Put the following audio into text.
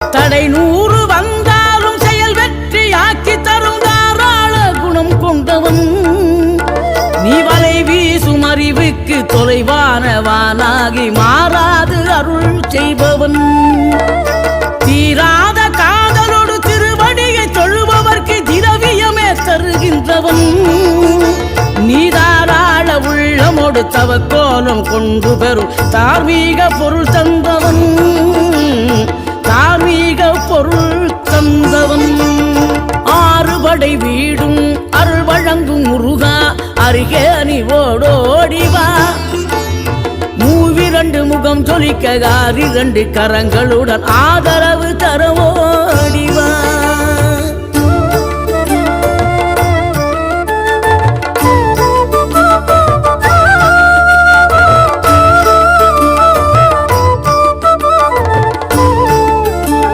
தடை நூறு வந்தாலும் செயல் வெற்றி ஆக்கி தரும் தாராள குணம் கொண்டவன். நீ வலை வீசும் அறிவுக்கு தொலைவான வானாகி மாறாது அருள் செய்பவன். தீராத காதலோடு திருவடியை தொழுபவர்க்கு திரவியமே தருகின்றவன். நீதாராள உள்ளமோடு தவக்கோலம் கொண்டு பெறும் தார்மீக பொருள் தந்தவன். பொருள் தந்தவன். ஆறுபடை வீடும் அருள் வழங்கும் முருகா அருகே நீ ஓடோடிவா மூவிரண்டு முகம் ஜொலிக்க இரண்டு கரங்களுடன் ஆதரவு